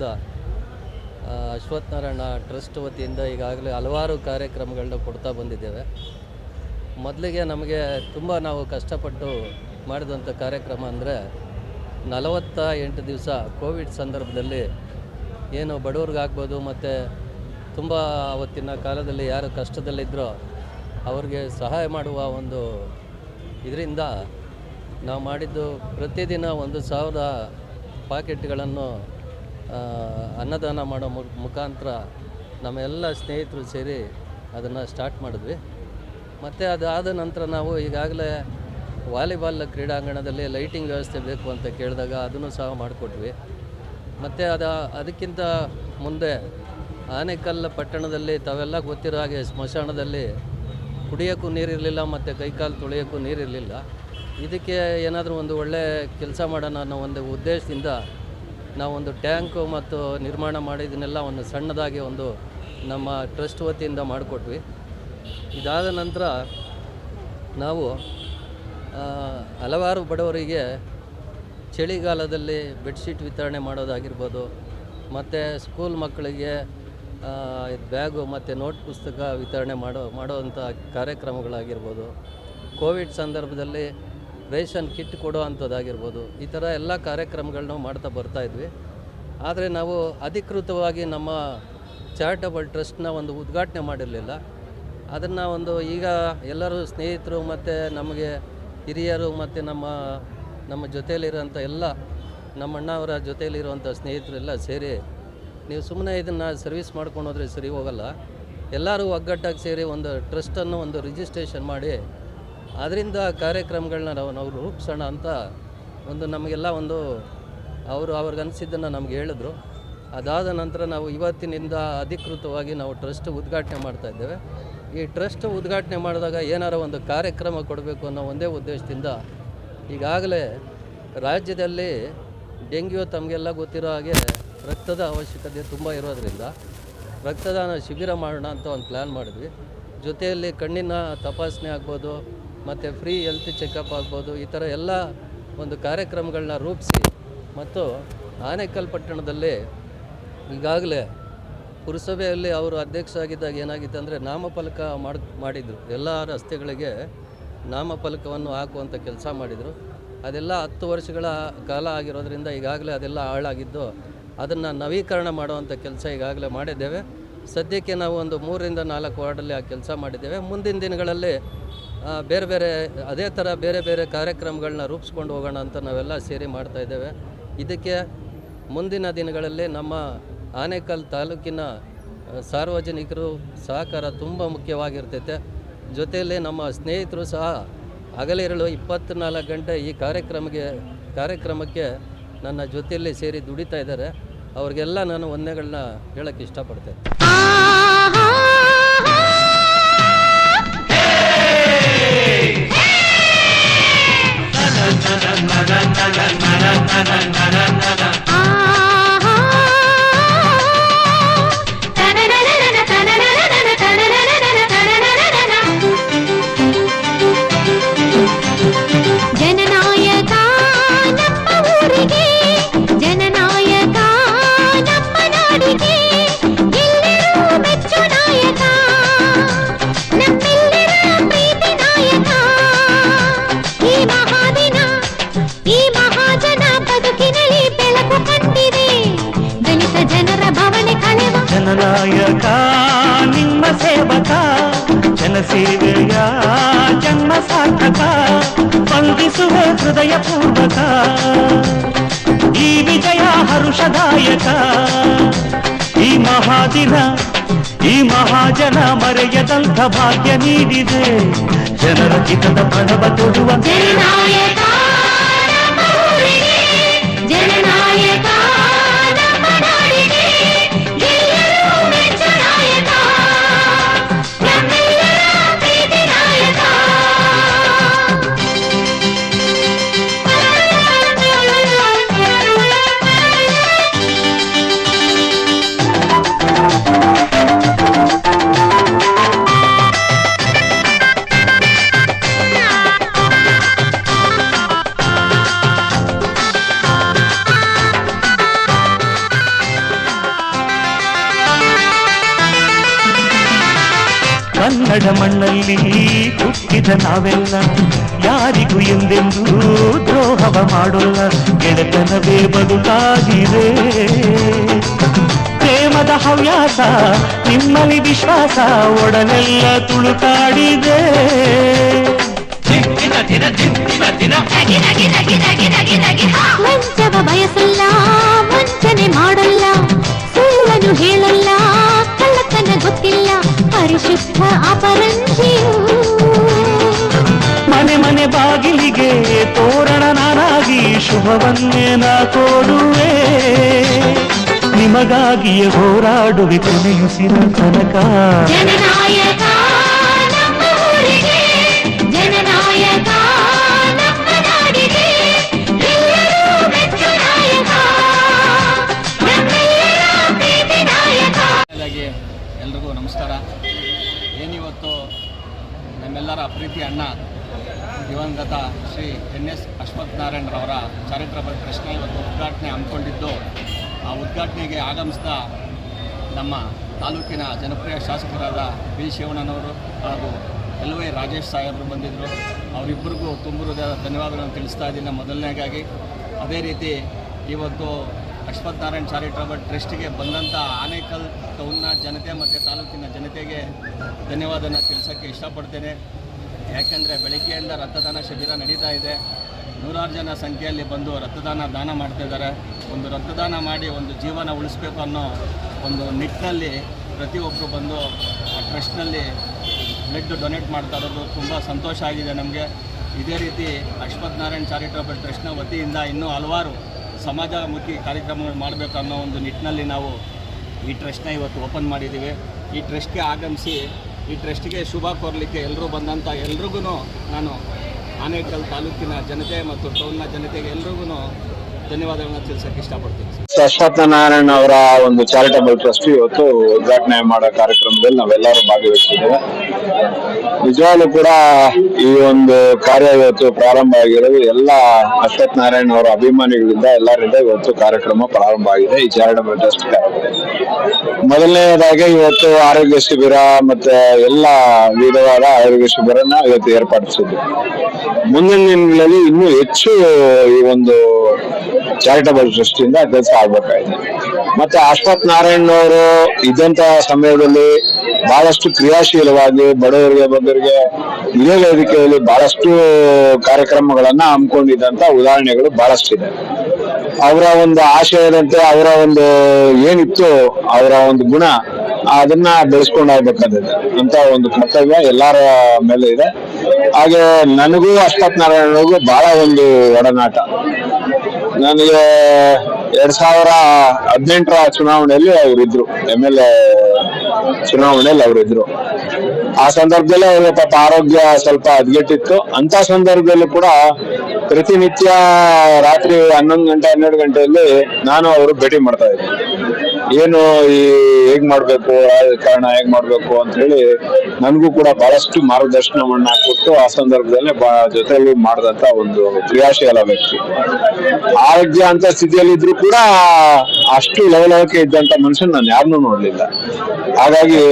ವತಿಯಿಂದ ಆ, ಅಶ್ವಥ್ ನಾರಾಯಣ ಟ್ರಸ್ಟ್ ವತಿಯಿಂದ ಈಗಾಗಲೇ ಹಲವಾರು ಕಾರ್ಯಕ್ರಮಗಳನ್ನ ಕೊಡ್ತಾ ಬಂದಿದ್ದೇವೆ. ಮೊದಲಿಗೆ ನಮಗೆ ತುಂಬ ನಾವು ಕಷ್ಟಪಟ್ಟು ಮಾಡಿದಂಥ ಕಾರ್ಯಕ್ರಮ ಅಂದರೆ ನಲವತ್ತ ಎಂಟು ದಿವಸ ಕೋವಿಡ್ ಸಂದರ್ಭದಲ್ಲಿ ಏನು ಬಡವ್ರಿಗಾಗ್ಬೋದು ಮತ್ತು ತುಂಬ ಅವತ್ತಿನ ಕಾಲದಲ್ಲಿ ಯಾರು ಕಷ್ಟದಲ್ಲಿದ್ದರೋ ಅವ್ರಿಗೆ ಸಹಾಯ ಮಾಡುವ ಒಂದು ಇದರಿಂದ ನಾವು ಮಾಡಿದ್ದು ಪ್ರತಿದಿನ ಒಂದು ಸಾವಿರ ಪಾಕೆಟ್ಗಳನ್ನು ಅನ್ನದಾನ ಮಾಡೋ ಮುಖಾಂತರ ನಮ್ಮೆಲ್ಲ ಸ್ನೇಹಿತರು ಸೇರಿ ಅದನ್ನು ಸ್ಟಾರ್ಟ್ ಮಾಡಿದ್ವಿ. ಮತ್ತು ಅದಾದ ನಂತರ ನಾವು ಈಗಾಗಲೇ ವಾಲಿಬಾಲ್ ಕ್ರೀಡಾಂಗಣದಲ್ಲಿ ಲೈಟಿಂಗ್ ವ್ಯವಸ್ಥೆ ಬೇಕು ಅಂತ ಕೇಳಿದಾಗ ಅದನ್ನು ಸಹ ಮಾಡಿಕೊಟ್ವಿ. ಮತ್ತು ಅದ, ಅದಕ್ಕಿಂತ ಮುಂದೆ ಆನೇಕಲ್ ಪಟ್ಟಣದಲ್ಲಿ ತಾವೆಲ್ಲ ಗೊತ್ತಿರೋ ಹಾಗೆ ಸ್ಮಶಾನದಲ್ಲಿ ಕುಡಿಯೋಕ್ಕೂ ನೀರಿರಲಿಲ್ಲ ಮತ್ತು ಕೈಕಾಲು ತೊಳೆಯೋಕ್ಕೂ ನೀರಿರಲಿಲ್ಲ. ಇದಕ್ಕೆ ಏನಾದರೂ ಒಂದು ಒಳ್ಳೆಯ ಕೆಲಸ ಮಾಡೋಣ ಅನ್ನೋ ಒಂದು ಉದ್ದೇಶದಿಂದ ನಾವೊಂದು ಟ್ಯಾಂಕು ಮತ್ತು ನಿರ್ಮಾಣ ಮಾಡಿದನ್ನೆಲ್ಲ ಒಂದು ಸಣ್ಣದಾಗಿ ಒಂದು ನಮ್ಮ ಟ್ರಸ್ಟ್ ವತಿಯಿಂದ ಮಾಡಿಕೊಟ್ವಿ. ಇದಾದ ನಂತರ ನಾವು ಹಲವಾರು ಬಡವರಿಗೆ ಚಳಿಗಾಲದಲ್ಲಿ ಬೆಡ್ಶೀಟ್ ವಿತರಣೆ ಮಾಡೋದಾಗಿರ್ಬೋದು, ಮತ್ತು ಸ್ಕೂಲ್ ಮಕ್ಕಳಿಗೆ ಬ್ಯಾಗು ಮತ್ತು ನೋಟ್ ಪುಸ್ತಕ ವಿತರಣೆ ಮಾಡೋ ಮಾಡೋವಂಥ ಕಾರ್ಯಕ್ರಮಗಳಾಗಿರ್ಬೋದು. ಕೋವಿಡ್ ಸಂದರ್ಭದಲ್ಲಿ ರೇಷನ್ ಕಿಟ್ ಕೊಡುವಂಥದ್ದಾಗಿರ್ಬೋದು ಈ ಥರ ಎಲ್ಲ ಕಾರ್ಯಕ್ರಮಗಳನ್ನ ಮಾಡ್ತಾ ಬರ್ತಾಯಿದ್ವಿ ಆದರೆ ನಾವು ಅಧಿಕೃತವಾಗಿ ನಮ್ಮ ಚಾರಿಟಬಲ್ ಟ್ರಸ್ಟ್ನ ಒಂದು ಉದ್ಘಾಟನೆ ಮಾಡಿರಲಿಲ್ಲ. ಅದನ್ನು ಒಂದು ಈಗ ಎಲ್ಲರೂ ಸ್ನೇಹಿತರು ಮತ್ತು ನಮಗೆ ಹಿರಿಯರು ಮತ್ತು ನಮ್ಮ ನಮ್ಮ ಜೊತೆಯಲ್ಲಿರೋಂಥ ಎಲ್ಲ ನಮ್ಮ ಅಣ್ಣವರ ಜೊತೆಯಲ್ಲಿರುವಂಥ ಸ್ನೇಹಿತರೆಲ್ಲ ಸೇರಿ, ನೀವು ಸುಮ್ಮನೆ ಇದನ್ನು ಸರ್ವಿಸ್ ಮಾಡ್ಕೊಂಡು ಹೋದರೆ ಸರಿ ಹೋಗಲ್ಲ. ಎಲ್ಲರೂ ಒಗ್ಗಟ್ಟಾಗಿ ಸೇರಿ ಒಂದು ಟ್ರಸ್ಟನ್ನು ಒಂದು ರಿಜಿಸ್ಟ್ರೇಷನ್ ಮಾಡಿ ಅದರಿಂದ ಕಾರ್ಯಕ್ರಮಗಳನ್ನ ನಾವು ನಾವು ರೂಪಿಸೋಣ ಅಂತ ಒಂದು ನಮಗೆಲ್ಲ ಒಂದು ಅವರು ಅವ್ರಿಗೆ ಅನಿಸಿದ್ದನ್ನು ನಮ್ಗೆ ಹೇಳಿದ್ರು. ಅದಾದ ನಂತರ ನಾವು ಇವತ್ತಿನಿಂದ ಅಧಿಕೃತವಾಗಿ ನಾವು ಟ್ರಸ್ಟ್ ಉದ್ಘಾಟನೆ ಮಾಡ್ತಾ ಇದ್ದೇವೆ. ಈ ಟ್ರಸ್ಟ್ ಉದ್ಘಾಟನೆ ಮಾಡಿದಾಗ ಏನಾರ ಒಂದು ಕಾರ್ಯಕ್ರಮ ಕೊಡಬೇಕು ಅನ್ನೋ ಒಂದೇ ಉದ್ದೇಶದಿಂದ ಈಗಾಗಲೇ ರಾಜ್ಯದಲ್ಲಿ ಡೆಂಗ್ಯೂ ತಮಗೆಲ್ಲ ಗೊತ್ತಿರೋ ಹಾಗೆ ರಕ್ತದ ಅವಶ್ಯಕತೆ ತುಂಬ ಇರೋದರಿಂದ ರಕ್ತದಾನ ಶಿಬಿರ ಮಾಡೋಣ ಅಂತ ಒಂದು ಪ್ಲ್ಯಾನ್ ಮಾಡಿದ್ವಿ. ಜೊತೆಯಲ್ಲಿ ಕಣ್ಣಿನ ತಪಾಸಣೆ ಆಗ್ಬೋದು ಮತ್ತು ಫ್ರೀ ಹೆಲ್ತ್ ಚೆಕಪ್ ಆಗ್ಬೋದು, ಈ ಥರ ಎಲ್ಲ ಒಂದು ಕಾರ್ಯಕ್ರಮಗಳನ್ನ ರೂಪಿಸಿ ಮತ್ತು ಆನೇಕಲ್ ಪಟ್ಟಣದಲ್ಲಿ ಈಗಾಗಲೇ ಪುರಸಭೆಯಲ್ಲಿ ಅವರು ಅಧ್ಯಕ್ಷ ಆಗಿದ್ದಾಗ ಏನಾಗಿತ್ತು ಅಂದರೆ ನಾಮಫಲಕ ಮಾಡಿ, ಮಾಡಿದರು. ಎಲ್ಲ ರಸ್ತೆಗಳಿಗೆ ನಾಮಫಲಕವನ್ನು ಹಾಕುವಂಥ ಕೆಲಸ ಮಾಡಿದರು. ಅದೆಲ್ಲ ಹತ್ತು ವರ್ಷಗಳ ಕಾಲ ಆಗಿರೋದ್ರಿಂದ ಈಗಾಗಲೇ ಅದೆಲ್ಲ ಹಾಳಾಗಿದ್ದು, ಅದನ್ನು ನವೀಕರಣ ಮಾಡುವಂಥ ಕೆಲಸ ಈಗಾಗಲೇ ಮಾಡಿದ್ದೇವೆ. ಸದ್ಯಕ್ಕೆ ನಾವು ಒಂದು ಮೂರರಿಂದ ನಾಲ್ಕು ವಾರ್ಡಲ್ಲಿ ಆ ಕೆಲಸ ಮಾಡಿದ್ದೇವೆ. ಮುಂದಿನ ದಿನಗಳಲ್ಲಿ ಬೇರೆ ಬೇರೆ, ಅದೇ ಥರ ಬೇರೆ ಬೇರೆ ಕಾರ್ಯಕ್ರಮಗಳನ್ನ ರೂಪಿಸ್ಕೊಂಡು ಹೋಗೋಣ ಅಂತ ನಾವೆಲ್ಲ ಸೇರಿ ಮಾಡ್ತಾ ಇದ್ದೇವೆ. ಇದಕ್ಕೆ ಮುಂದಿನ ದಿನಗಳಲ್ಲಿ ನಮ್ಮ ಆನೇಕಲ್ ತಾಲೂಕಿನ ಸಾರ್ವಜನಿಕರು ಸಹಕಾರ ತುಂಬ ಮುಖ್ಯವಾಗಿರ್ತೈತೆ. ಜೊತೆಯಲ್ಲಿ ನಮ್ಮ ಸ್ನೇಹಿತರು ಸಹ ಹಗಲಿರಲು ಇಪ್ಪತ್ತ್ನಾಲ್ಕು ಗಂಟೆ ಈ ಕಾರ್ಯಕ್ರಮಕ್ಕೆ ಕಾರ್ಯಕ್ರಮಕ್ಕೆ ನನ್ನ ಜೊತೆಯಲ್ಲಿ ಸೇರಿ ದುಡಿತಾ ಇದ್ದಾರೆ. ಅವ್ರಿಗೆಲ್ಲ ನಾನು ಒಂದೇಗಳನ್ನ ಹೇಳೋಕ್ಕೆ ಇಷ್ಟಪಡ್ತೇನೆ. ಹೃದಯ ಪೂರ್ವಕ ಈ ವಿಜಯ ಹರುಷದಾಯಕ ಈ ಮಹಾದಿನ ಈ ಮಹಾಜನ ಮರೆಯದಂಥ ಭಾಗ್ಯ ನೀಡಿದೆ ಜನರ ಚಿತ್ತದ ಪ್ರಣವ ತೊಡುವ ಹುಟ್ಟಿದ ನಾವೆಲ್ಲ ಯಾರಿಗೂ ಎಂದೆಂದೂ ದ್ರೋಹವ ಮಾಡೋಲ್ಲ. ಗೆಳೆತನವೇ ಬದುಕಾಗಿದೆ. ಪ್ರೇಮದ ಹವ್ಯಾಸ ನಿಮ್ಮಲ್ಲಿ ವಿಶ್ವಾಸ ಒಡನೆಲ್ಲ ತುಳುಕಾಡಿದೆ. ಮಂಚವ ಬಯಸಲ್ಲ ವಂಚನೆ ಮಾಡಲ್ಲ. ಸುಳ್ಳನು ಹೇಳಲ್ಲ ಕಳ್ಳತನ ಗೊತ್ತಿಲ್ಲ. ಪರಿಶುದ್ಧ ಅಪರಂಜಿಯು ಬಾಗಿಲಿಗೆ ತೋರಣ ನಾನಾಗಿ ಶುಭವನ್ನೇ ನಾ ಕೋಡುವೆ. ನಿಮಗಾಗಿಯೇ ಹೋರಾಡುವೆ ಕೊನೆಯುಸಿರ ತನಕ. ಎಲ್ರಿಗೂ ನಮಸ್ಕಾರ. ಏನಿವತ್ತು ನಮ್ಮೆಲ್ಲರ ಪ್ರೀತಿ ಅಣ್ಣ ದಿವಂಗತ ಶ್ರೀ ಎನ್ ಎಸ್ ಅಶ್ವಥ್ ಚಾರಿತ್ರ ಪ್ರಶ್ನೆ ಇವತ್ತು ಉದ್ಘಾಟನೆ ಹಮ್ಮಿಕೊಂಡಿದ್ದು, ಆ ಉದ್ಘಾಟನೆಗೆ ಆಗಮಿಸಿದ ನಮ್ಮ ತಾಲೂಕಿನ ಜನಪ್ರಿಯ ಶಾಸಕರಾದ ಬಿ ಶಿವಣ್ಣನವರು ಹಾಗೂ ಎಲ್ ವೈ ರಾಜೇಶ್ ಸಾಹೇಬರು ಬಂದಿದ್ದರು ಅವರಿಬ್ಬರಿಗೂ ತುಂಬ ಹೃದಯದ ಧನ್ಯವಾದಗಳನ್ನು ತಿಳಿಸ್ತಾ ಇದ್ದೀನಿ. ಮೊದಲನೇಗಾಗಿ ಅದೇ ರೀತಿ ಇವತ್ತು ಅಶ್ವಥ್ ನಾರಾಯಣ್ ಚಾರಿಟಬಲ್ ಟ್ರಸ್ಟಿಗೆ ಬಂದಂಥ ಆನೇಕಲ್ ಟೌನ್ನ ಜನತೆ ಮತ್ತು ತಾಲೂಕಿನ ಜನತೆಗೆ ಧನ್ಯವಾದನ ತಿಳಿಸೋಕ್ಕೆ ಇಷ್ಟಪಡ್ತೇನೆ. ಯಾಕೆಂದರೆ ಬೆಳಗ್ಗೆಯಿಂದ ರಕ್ತದಾನ ಶಿಬಿರ ನಡೀತಾ ಇದೆ. ನೂರಾರು ಜನ ಸಂಖ್ಯೆಯಲ್ಲಿ ಬಂದು ರಕ್ತದಾನ ದಾನ ಮಾಡ್ತಾ ಇದ್ದಾರೆ. ಒಂದು ರಕ್ತದಾನ ಮಾಡಿ ಒಂದು ಜೀವನ ಉಳಿಸ್ಬೇಕು ಅನ್ನೋ ಒಂದು ನಿಟ್ಟಿನಲ್ಲಿ ಪ್ರತಿಯೊಬ್ಬರು ಬಂದು ಆ ಟ್ರಸ್ಟ್ನಲ್ಲಿ ಬ್ಲಡ್ ಡೊನೇಟ್ ಮಾಡ್ತಾ ಇರೋದು ತುಂಬ ಸಂತೋಷ ಆಗಿದೆ ನಮಗೆ. ಇದೇ ರೀತಿ ಅಶ್ವಥ್ ನಾರಾಯಣ್ ಚಾರಿಟಬಲ್ ಟ್ರಸ್ಟ್ನ ವತಿಯಿಂದ ಇನ್ನೂ ಹಲವಾರು ಸಮಾಜಮುಖಿ ಕಾರ್ಯಕ್ರಮಗಳು ಮಾಡಬೇಕು ಅನ್ನೋ ಒಂದು ನಿಟ್ಟಿನಲ್ಲಿ ನಾವು ಈ ಟ್ರಸ್ಟ್ನ ಇವತ್ತು ಓಪನ್ ಮಾಡಿದ್ದೀವಿ. ಈ ಟ್ರಸ್ಟ್ಗೆ ಆಗಮಿಸಿ ಈ ಟ್ರಸ್ಟ್ಗೆ ಶುಭ ಕೋರಲಿಕ್ಕೆ ಎಲ್ಲರೂ ಬಂದಂಥ ಎಲ್ರಿಗೂ ನಾನು ಆನೇಕಲ್ ತಾಲೂಕಿನ ಜನತೆ ಮತ್ತು ಟೌನ್ನ ಜನತೆಗೆ ಎಲ್ರಿಗೂ ಧನ್ಯವಾದಗಳನ್ನ ತಿಳಿಸಕ್ಕೆ ಇಷ್ಟಪಡ್ತೀನಿ. ಅಶ್ವತ್ಥ ನಾರಾಯಣ ಅವರ ಒಂದು ಚಾರಿಟಬಲ್ ಟ್ರಸ್ಟ್ ಇವತ್ತು ಉದ್ಘಾಟನೆ ಮಾಡೋ ಕಾರ್ಯಕ್ರಮದಲ್ಲಿ ನಾವೆಲ್ಲರೂ ಭಾಗವಹಿಸಿದ್ದೇವೆ. ನಿಜವಾಗ್ಲೂ ಕೂಡ ಈ ಒಂದು ಕಾರ್ಯ ಇವತ್ತು ಪ್ರಾರಂಭ ಆಗಿರೋದು ಎಲ್ಲ ಅಶ್ವಥ್ ನಾರಾಯಣ್ ಅವರ ಅಭಿಮಾನಿಗಳಿಂದ ಎಲ್ಲರಿಂದ ಇವತ್ತು ಕಾರ್ಯಕ್ರಮ ಪ್ರಾರಂಭ ಆಗಿದೆ. ಈ ಚಾರಿಟಬಲ್ ಟ್ರಸ್ಟ್ ಮೊದಲನೇದಾಗಿ ಇವತ್ತು ಆರೋಗ್ಯ ಶಿಬಿರ ಮತ್ತೆ ಎಲ್ಲ ವಿಧವಾದ ಆರೋಗ್ಯ ಶಿಬಿರನ ಇವತ್ತು ಏರ್ಪಡಿಸಿದ್ವಿ ಮುಂದಿನ ದಿನಗಳಲ್ಲಿ ಇನ್ನೂ ಹೆಚ್ಚು ಈ ಒಂದು ಚಾರಿಟಬಲ್ ಟ್ರಸ್ಟಿಂದ ಕೆಲಸ ಆಗ್ಬೇಕಾಗಿದೆ. ಮತ್ತೆ ಅಶ್ವಥ್ ನಾರಾಯಣ್ ಅವರು ಇದ್ದಂತ ಸಮಯದಲ್ಲಿ ಬಹಳಷ್ಟು ಕ್ರಿಯಾಶೀಲವಾಗಿ ಬಡವರಿಗೆ ಬಂದವರಿಗೆ ಇದೇ ವೇದಿಕೆಯಲ್ಲಿ ಬಹಳಷ್ಟು ಕಾರ್ಯಕ್ರಮಗಳನ್ನ ಹಮ್ಮಿಕೊಂಡಿದ್ದಂತ ಉದಾಹರಣೆಗಳು ಬಹಳಷ್ಟಿದೆ. ಅವರ ಒಂದು ಆಶಯದಂತೆ, ಅವರ ಒಂದು ಏನಿತ್ತು, ಅವರ ಒಂದು ಗುಣ ಅದನ್ನ ಬೆಳೆಸ್ಕೊಂಡು ಹೋಗ್ಬೇಕಾಗಿದೆ ಅಂತ ಒಂದು ಕರ್ತವ್ಯ ಎಲ್ಲರ ಮೇಲೆ ಇದೆ. ಹಾಗೆ ನನಗೂ ಅಶ್ವಥ್ ನಾರಾಯಣಗೂ ಬಹಳ ಒಂದು ಒಡನಾಟ. ನನಗೆ ಎರಡ್ ಸಾವಿರ ಹದಿನೆಂಟರ ಚುನಾವಣೆಯಲ್ಲಿ ಅವರಿದ್ರು ಎಂ ಎಲ್ ಎ ಚುನಾವಣೆಯಲ್ಲಿ ಅವರಿದ್ರು ಆ ಸಂದರ್ಭದಲ್ಲಿ ಅವ್ರಿಗೆ ಪಾಪ ಆರೋಗ್ಯ ಸ್ವಲ್ಪ ಹದಗೆಟ್ಟಿತ್ತು ಅಂತ ಸಂದರ್ಭದಲ್ಲಿ ಕೂಡ ಪ್ರತಿನಿತ್ಯ ರಾತ್ರಿ ಹನ್ನೊಂದು ಗಂಟೆ ಹನ್ನೆರಡು ಗಂಟೆಯಲ್ಲಿ ನಾನು ಅವರು ಭೇಟಿ ಮಾಡ್ತಾ ಇದ್ದೆ. ಏನು ಈ ಹೇಗ್ ಮಾಡ್ಬೇಕು ಕಾರಣ ಹೇಗ್ ಮಾಡ್ಬೇಕು ಅಂತ ಹೇಳಿ ನನಗೂ ಕೂಡ ಬಹಳಷ್ಟು ಮಾರ್ಗದರ್ಶನವನ್ನ ಕೊಟ್ಟು ಆ ಸಂದರ್ಭದಲ್ಲಿ ಜೊತೆಯಲ್ಲಿ ಮಾಡಿದಂತ ಒಂದು ಕ್ರಿಯಾಶೀಲ ವ್ಯಕ್ತಿ. ಆರೋಗ್ಯ ಅಂತ ಸ್ಥಿತಿಯಲ್ಲಿ ಇದ್ರು ಕೂಡ ಅಷ್ಟು ಲವಲವಿಕೆ ಇದ್ದಂತ ಮನುಷ್ಯನ ನಾನು ಯಾರನ್ನೂ ನೋಡ್ಲಿಲ್ಲ. ಹಾಗಾಗಿ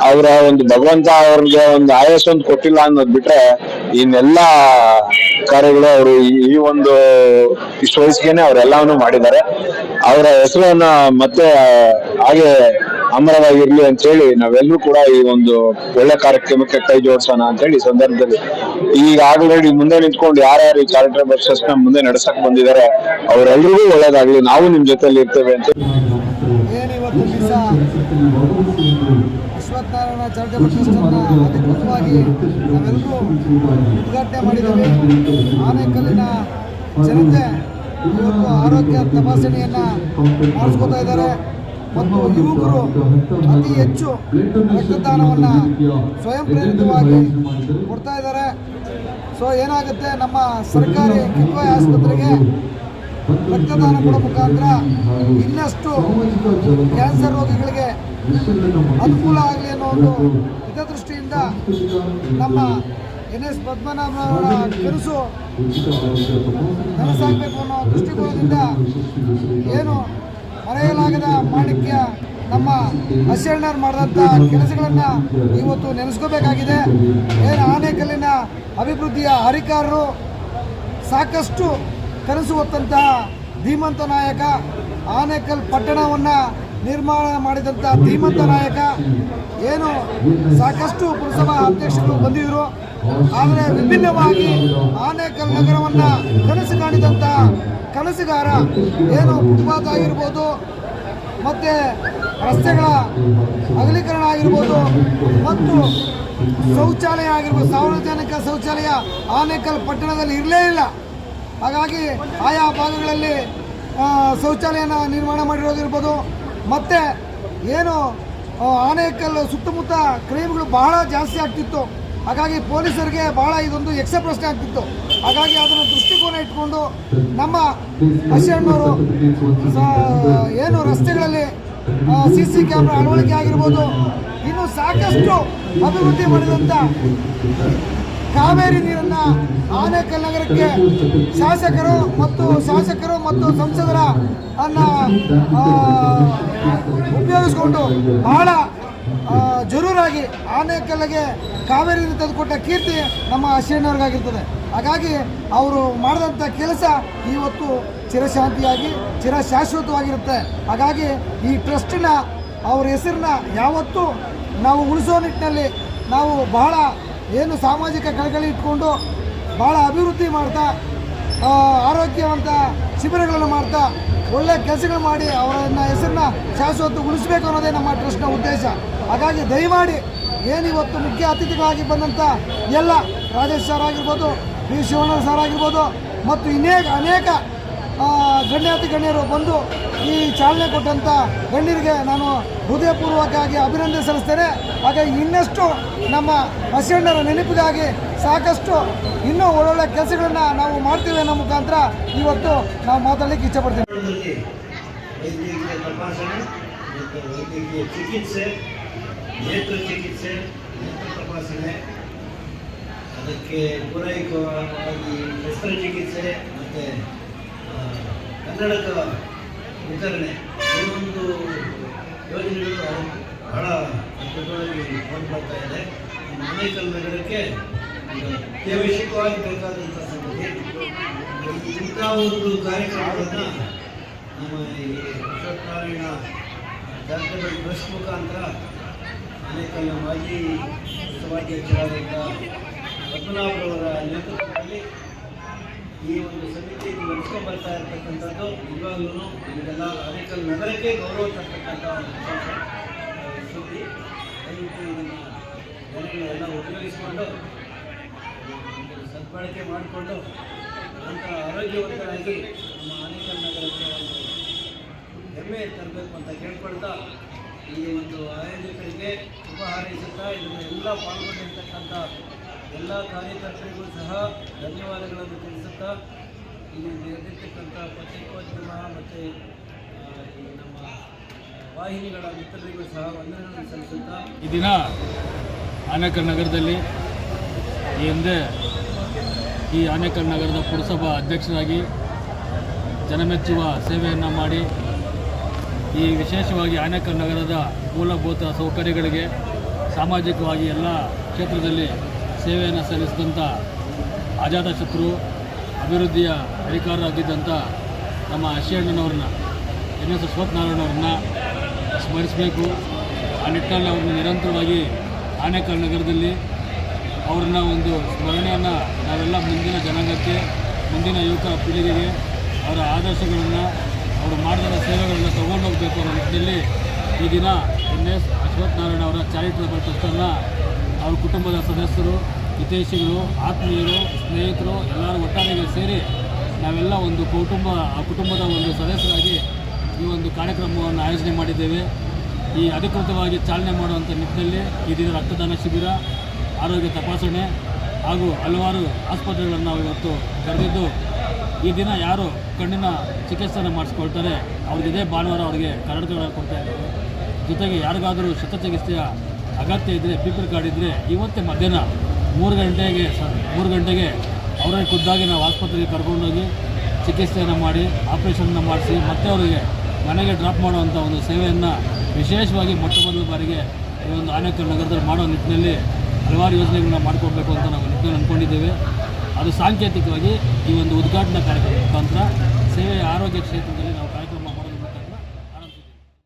ಅವರ ಒಂದು ಭಗವಂತ ಅವ್ರಿಗೆ ಒಂದು ಆಯಸ್ ಒಂದು ಕೊಟ್ಟಿಲ್ಲ ಅನ್ನೋದ್ ಬಿಟ್ರೆ ಇನ್ನೆಲ್ಲ ಕಾರ್ಯಗಳು ಅವರು ಈ ಒಂದು ಇಷ್ಟು ವಯಸ್ಸಿಗೆನೆ ಅವರೆಲ್ಲವನ್ನು ಮಾಡಿದ್ದಾರೆ. ಅವರ ಹೆಸರನ್ನ ಮತ್ತೆ ಹಾಗೆ ಅಮರವಾಗಿರ್ಲಿ ಅಂತ ಹೇಳಿ ನಾವೆಲ್ಲರೂ ಕೂಡ ಈ ಒಂದು ಒಳ್ಳೆ ಕಾರ್ಯಕ್ರಮಕ್ಕೆ ಕೈ ಜೋಡಿಸೋಣ ಅಂತ ಹೇಳಿ ಸಂದರ್ಭದಲ್ಲಿ. ಈಗ ಆಲ್ರೆಡಿ ಮುಂದೆ ನಿಂತ್ಕೊಂಡು ಯಾರ್ಯಾರು ಈ ಚಾರಿಟಬಲ್ ಟ್ರಸ್ಟ್ನ ಮುಂದೆ ನಡೆಸಕ್ ಬಂದಿದ್ದಾರೆ ಅವರೆಲ್ಲರಿಗೂ ಒಳ್ಳೇದಾಗ್ಲಿ, ನಾವು ನಿಮ್ ಜೊತೆಲಿ ಇರ್ತೇವೆ ಅಂತ ಅಶ್ವತ್ಥನಾರಾಯಣ ಚಾರಿಟಬಲ್ ಟ್ರಸ್ಟನ್ನು ಅಧಿಕೃತವಾಗಿ ನಾವೆಲ್ಲರೂ ಉದ್ಘಾಟನೆ ಮಾಡಿದ್ದೇವೆ. ಆನೆಕಲ್ಲಿನ ಜನತೆ ಇವತ್ತು ಆರೋಗ್ಯ ತಪಾಸಣೆಯನ್ನ ಮಾಡಿಸ್ಕೊತಾ ಇದ್ದಾರೆ. ಮತ್ತು ಯುವಕರು ಅತಿ ಹೆಚ್ಚು ರಕ್ತದಾನವನ್ನು ಸ್ವಯಂ ಪ್ರೇರಿತವಾಗಿ ಕೊಡ್ತಾ ಇದ್ದಾರೆ. ಸೊ ಏನಾಗುತ್ತೆ? ನಮ್ಮ ಸರ್ಕಾರಿ ಕಿದ್ವಾಯಿ ಆಸ್ಪತ್ರೆಗೆ ರಕ್ತದಾನ ಕೊಡೋ ಮುಖಾಂತರ ಇನ್ನಷ್ಟು ಕ್ಯಾನ್ಸರ್ ರೋಗಿಗಳಿಗೆ ಅನುಕೂಲ ಆಗಲಿ ಅನ್ನೋ ಒಂದು ಹಿತದೃಷ್ಟಿಯಿಂದ ನಮ್ಮ ಎನ್ ಎಸ್ ಪದ್ಮನಾಭನವರ ಕನಸು ನನಸಾಗಬೇಕು ಅನ್ನೋ ದೃಷ್ಟಿಕೋನದಿಂದ ಏನು ಮರೆಯಲಾಗದ ಮಾಣಿಕ್ಯ ನಮ್ಮ ಹಸಿಯಣ್ಣರು ಮಾಡಿದಂಥ ಕೆಲಸಗಳನ್ನು ಇವತ್ತು ನೆನೆಸ್ಕೋಬೇಕಾಗಿದೆ. ಏನು ಆನೆಕಲ್ಲಿನ ಅಭಿವೃದ್ಧಿಯ ಹರಿಕಾರರು ಸಾಕಷ್ಟು ಕನಸು ಹೊತ್ತಂತಹ ಧೀಮಂತ ನಾಯಕ ಆನೇಕಲ್ ಪಟ್ಟಣವನ್ನು ನಿರ್ಮಾಣ ಮಾಡಿದಂಥ ಧೀಮಂತ ನಾಯಕ. ಏನು ಸಾಕಷ್ಟು ಪುರಸಭಾ ಅಧ್ಯಕ್ಷರು ಬಂದಿದ್ದರು ಆದರೆ ವಿಭಿನ್ನವಾಗಿ ಆನೇಕಲ್ ನಗರವನ್ನು ಕನಸು ಕಾಣಿದಂಥ ಕನಸುಗಾರ ಏನು ಫುಟ್ಪಾತ್ ಆಗಿರ್ಬೋದು, ಮತ್ತು ರಸ್ತೆಗಳ ಅಗಲೀಕರಣ ಆಗಿರ್ಬೋದು, ಮತ್ತು ಶೌಚಾಲಯ ಆಗಿರ್ಬೋದು, ಸಾರ್ವಜನಿಕ ಶೌಚಾಲಯ ಆನೇಕಲ್ ಪಟ್ಟಣದಲ್ಲಿ ಇರಲೇ ಇಲ್ಲ. ಹಾಗಾಗಿ ಆಯಾ ಭಾಗಗಳಲ್ಲಿ ಶೌಚಾಲಯನ ನಿರ್ಮಾಣ ಮಾಡಿರೋದಿರ್ಬೋದು ಮತ್ತು ಏನು ಆನೇಕಲ್ ಸುತ್ತಮುತ್ತ ಕ್ರೈಮ್ಗಳು ಬಹಳ ಜಾಸ್ತಿ ಆಗ್ತಿತ್ತು. ಹಾಗಾಗಿ ಪೊಲೀಸರಿಗೆ ಬಹಳ ಇದೊಂದು ಯಕ್ಷ ಪ್ರಶ್ನೆ ಆಗ್ತಿತ್ತು. ಹಾಗಾಗಿ ಅದನ್ನು ದೃಷ್ಟಿಕೋನ ಇಟ್ಕೊಂಡು ನಮ್ಮ ಹಸಿಹಣ್ಣವರು ಏನು ರಸ್ತೆಗಳಲ್ಲಿ ಸಿ ಸಿ ಕ್ಯಾಮ್ರಾ ಅಳವಡಿಕೆ ಆಗಿರ್ಬೋದು, ಇನ್ನು ಸಾಕಷ್ಟು ಅಭಿವೃದ್ಧಿ ಮಾಡಿದಂಥ ಕಾವೇರಿ ನೀರನ್ನ ಆನೇಕಲ್ ನಗರಕ್ಕೆ ಶಾಸಕರು ಮತ್ತು ಶಾಸಕರು ಮತ್ತು ಸಂಸದರ ಅನ್ನ ಉಪಯೋಗಿಸಿಕೊಂಡು ಬಹಳ ಜರೂರಾಗಿ ಆನೆಕಲ್ಲಿಗೆ ಕಾವೇರಿ ತಂದುಕೊಟ್ಟ ಕೀರ್ತಿ ನಮ್ಮ ಅಶಣ್ಣವ್ರಿಗಾಗಿರ್ತದೆ ಹಾಗಾಗಿ ಅವರು ಮಾಡಿದಂಥ ಕೆಲಸ ಇವತ್ತು ಚಿರಶಾಂತಿಯಾಗಿ ಚಿರ ಶಾಶ್ವತವಾಗಿರುತ್ತೆ ಹಾಗಾಗಿ ಈ ಟ್ರಸ್ಟಿನ ಅವ್ರ ಹೆಸರನ್ನ ಯಾವತ್ತೂ ನಾವು ಉಳಿಸೋ ನಿಟ್ಟಿನಲ್ಲಿ ನಾವು ಬಹಳ ಏನು ಸಾಮಾಜಿಕ ಕಳಕಳಿ ಇಟ್ಕೊಂಡು ಭಾಳ ಅಭಿವೃದ್ಧಿ ಮಾಡ್ತಾ ಆರೋಗ್ಯವಂತ ಶಿಬಿರಗಳನ್ನು ಮಾಡ್ತಾ ಒಳ್ಳೆ ಕೆಲಸಗಳು ಮಾಡಿ ಅವರನ್ನ ಹೆಸರನ್ನ ಶಾಶ್ವತ ಉಳಿಸ್ಬೇಕು ಅನ್ನೋದೇ ನಮ್ಮ ಟ್ರಸ್ಟ್ನ ಉದ್ದೇಶ. ಹಾಗಾಗಿ ದಯಮಾಡಿ ಏನು ಇವತ್ತು ಮುಖ್ಯ ಅತಿಥಿಗಳಾಗಿ ಬಂದಂಥ ಎಲ್ಲ ರಾಜೇಶ್ ಸರ್ ಆಗಿರ್ಬೋದು ಬಿ ಶಿವಣ್ಣ ಸರ್ ಆಗಿರ್ಬೋದು ಮತ್ತು ಇನ್ನೇ ಅನೇಕ ಗಣ್ಯಾತಿ ಗಣ್ಯರು ಬಂದು ಈ ಚಾಲನೆ ಕೊಟ್ಟಂಥ ಗಣ್ಯರಿಗೆ ನಾನು ಹೃದಯಪೂರ್ವಕವಾಗಿ ಅಭಿನಂದನೆ ಸಲ್ಲಿಸ್ತೇನೆ ಹಾಗಾಗಿ ಇನ್ನಷ್ಟು ನಮ್ಮ ಹಸಿಯಣ್ಣರ ನೆನಪಿಗಾಗಿ ಸಾಕಷ್ಟು ಇನ್ನೂ ಒಳ್ಳೊಳ್ಳೆ ಕೆಲಸಗಳನ್ನು ನಾವು ಮಾಡ್ತೀವಿ ಅನ್ನೋ ಮುಖಾಂತರ ಇವತ್ತು ನಾವು ಮಾತಾಡಲಿಕ್ಕೆ ಇಚ್ಛಪಡ್ತೇನೆ ತಪಾಸಣೆ ನೇತ್ರ ಚಿಕಿತ್ಸೆ, ನೇತ್ರ ತಪಾಸಣೆ, ಅದಕ್ಕೆ ಪೂರೈಕವಾಗಿ ಶಸ್ತ್ರಚಿಕಿತ್ಸೆ ಮತ್ತು ಕನ್ನಡಕ ವಿತರಣೆ, ಈ ಒಂದು ಯೋಜನೆಗಳು ಬಹಳ ಅದ್ಭುತವಾಗಿ ಕಂಡುಬರ್ತಾ ಇದೆ. ಆನೇಕಲ್ ನಗರಕ್ಕೆ ಅತ್ಯವಶ್ಯಕವಾಗಿ ಬೇಕಾದಂಥ ಸಂಗತಿ. ಇಂಥ ಒಂದು ಕಾರ್ಯಕ್ರಮಗಳನ್ನು ನಮ್ಮ ಈ ಅಶ್ವತ್ಥನಾರಾಯಣ ಟ್ರಸ್ಟ್ ಮುಖಾಂತರ ಆನೇಕಲ್ನ ಮಾಜಿ ಸಭಾಧ್ಯಕ್ಷರಾದಂಥ ಪದ್ಮನಾಭರವರ ನೇತೃತ್ವದಲ್ಲಿ ಈ ಒಂದು ಸಮಿತಿ ನಡೆಸ್ಕೊಂಡು ಬರ್ತಾ ಇರ್ತಕ್ಕಂಥದ್ದು. ನಿಜವಾಗ್ಲೂ ಇದೆಲ್ಲ ಅನೇಕ ನಗರಕ್ಕೆ ಗೌರವ ತರ್ತಕ್ಕಂಥ ಸುದ್ದಿ ದಯವಿಟ್ಟು ಇದನ್ನು ಜನಗಳೆಲ್ಲ ಉಪಯೋಗಿಸಿಕೊಂಡು ಸದ್ಬಳಕೆ ಮಾಡಿಕೊಂಡು, ನಂತರ ಆರೋಗ್ಯವಂತರಾಗಿ ನಮ್ಮ ಅನೇಕ ನಗರಕ್ಕೆ ಹೆಮ್ಮೆ ತರಬೇಕು ಅಂತ ಕೇಳ್ಕೊಳ್ತಾ ಈ ಒಂದು ಆಯೋಜಕರಿಗೆ ಶುಭ ಹಾರೈಸುತ್ತಾ ಇದನ್ನು ಎಲ್ಲ ಪಾಲ್ಗೊಂಡಿರ್ತಕ್ಕಂಥ ಎಲ್ಲ ಕಾರ್ಯಕರ್ತರಿಗೂ ಸಹ ಧನ್ಯವಾದಗಳನ್ನು ತಿಳಿಸುತ್ತಾ ಇಲ್ಲಿ ನಡೆದಿರ್ತಕ್ಕಂಥ ಪತ್ರಿಕೋದ್ಯಮ ಮತ್ತು ನಮ್ಮ ವಾಹಿನಿಗಳ ಮಿತ್ರರಿಗೂ ಸಹ ವಂದನೆಗಳನ್ನು ಸಲ್ಲಿಸುತ್ತಾ ಈ ದಿನ ಆನೇಕಲ್ ನಗರದಲ್ಲಿ ಹಿಂದೆ ಈ ಆನೇಕಲ್ ನಗರದ ಪುರಸಭಾ ಅಧ್ಯಕ್ಷರಾಗಿ ಜನಮೆಚ್ಚುವ ಸೇವೆಯನ್ನು ಮಾಡಿ ಈ ವಿಶೇಷವಾಗಿ ಆನೇಕಲ್ ನಗರದ ಮೂಲಭೂತ ಸೌಕರ್ಯಗಳಿಗೆ ಸಾಮಾಜಿಕವಾಗಿ ಎಲ್ಲ ಕ್ಷೇತ್ರದಲ್ಲಿ ಸೇವೆಯನ್ನು ಸಲ್ಲಿಸಿದಂಥ ಅಜಾತಶತ್ರು ಅಭಿವೃದ್ಧಿಯ ಅಧಿಕಾರರಾಗಿದ್ದಂಥ ನಮ್ಮ ಅಶ್ಯಣ್ಣನವ್ರನ್ನ ಎನ್ ಎಸ್ ಅಶ್ವತ್ಥನಾರಾಯಣವ್ರನ್ನ ಸ್ಮರಿಸಬೇಕು. ಆ ನಿಟ್ಟಿನಲ್ಲಿ ಅವ್ರನ್ನ ನಿರಂತರವಾಗಿ ಆನೇಕಲ್ ನಗರದಲ್ಲಿ ಅವ್ರನ್ನ ಒಂದು ಸ್ಮರಣೆಯನ್ನು ನಾವೆಲ್ಲ ಮುಂದಿನ ಜನಾಂಗಕ್ಕೆ, ಮುಂದಿನ ಯುವಕ ಪೀಳಿಗೆಗೆ ಅವರ ಆದರ್ಶಗಳನ್ನು ಅವರು ಮಾಡಿದ ಸೇವೆಗಳನ್ನು ತಗೊಂಡೋಗಬೇಕು ಅನ್ನೋ ನಿಟ್ಟಿನಲ್ಲಿ ಈ ದಿನ ಎನ್ ಎಸ್ ಅಶ್ವತ್ಥನಾರಾಯಣ ಅವರ ಚಾರಿಟಬಲ್ ಟ್ರಸ್ಟನ್ನು ಅವ್ರ ಕುಟುಂಬದ ಸದಸ್ಯರು, ಹಿತೈಷಿಗಳು, ಆತ್ಮೀಯರು, ಸ್ನೇಹಿತರು ಎಲ್ಲರೂ ಒಟ್ಟಾರೆಗೆ ಸೇರಿ ನಾವೆಲ್ಲ ಒಂದು ಕುಟುಂಬ, ಆ ಕುಟುಂಬದ ಒಂದು ಸದಸ್ಯರಾಗಿ ಈ ಒಂದು ಕಾರ್ಯಕ್ರಮವನ್ನು ಆಯೋಜನೆ ಮಾಡಿದ್ದೇವೆ. ಈ ಅಧಿಕೃತವಾಗಿ ಚಾಲನೆ ಮಾಡುವಂಥ ನಿಟ್ಟಿನಲ್ಲಿ ಈ ದಿನ ರಕ್ತದಾನ ಶಿಬಿರ, ಆರೋಗ್ಯ ತಪಾಸಣೆ ಹಾಗೂ ಹಲವಾರು ಆಸ್ಪತ್ರೆಗಳನ್ನು ನಾವು ಇವತ್ತು ಕರೆದಿದ್ದು ಈ ದಿನ ಯಾರು ಕಣ್ಣಿನ ಚಿಕಿತ್ಸೆಯನ್ನು ಮಾಡಿಸ್ಕೊಳ್ತಾರೆ, ಅವ್ರಿಗೆ ಇದೇ ಭಾನುವಾರ ಅವರಿಗೆ ಕನ್ನಡಕಗಳನ್ನು ಕೊಡ್ತಾ ಇದ್ದಾರೆ. ಜೊತೆಗೆ ಯಾರಿಗಾದರೂ ಶಸ್ತ್ರಚಿಕಿತ್ಸೆಯ ಅಗತ್ಯ ಇದ್ದರೆ ಪೀಪಲ್ ಕಾರ್ಡ್ ಇದ್ದರೆ ಇವತ್ತೇ ಮಧ್ಯಾಹ್ನ ಮೂರು ಗಂಟೆಗೆ ಮೂರು ಗಂಟೆಗೆ ಅವರೇ ಖುದ್ದಾಗಿ ನಾವು ಆಸ್ಪತ್ರೆಗೆ ಕರ್ಕೊಂಡೋಗಿ ಚಿಕಿತ್ಸೆಯನ್ನು ಮಾಡಿ, ಆಪ್ರೇಷನ್ನ ಮಾಡಿಸಿ, ಮತ್ತೆ ಅವರಿಗೆ ಮನೆಗೆ ಡ್ರಾಪ್ ಮಾಡುವಂಥ ಒಂದು ಸೇವೆಯನ್ನು ವಿಶೇಷವಾಗಿ ಮೊಟ್ಟ ಮೊದಲ ಬಾರಿಗೆ ಈ ಒಂದು ಆನೇಕಲ್ ನಗರದಲ್ಲಿ ಮಾಡೋ ನಿಟ್ಟಿನಲ್ಲಿ ಹಲವಾರು ಯೋಜನೆಗಳನ್ನ ಮಾಡಿಕೊಡ್ಬೇಕು ಅಂತ ನಾವು ನಿಟ್ಟಿನಲ್ಲಿ ಅಂದ್ಕೊಂಡಿದ್ದೇವೆ ಅದು ಸಾಂಕೇತಿಕವಾಗಿ ಈ ಒಂದು ಉದ್ಘಾಟನಾ ಕಾರ್ಯಕ್ರಮ ಮುಖಾಂತರ ಸೇವೆ ಆರೋಗ್ಯ ಕ್ಷೇತ್ರದಲ್ಲಿ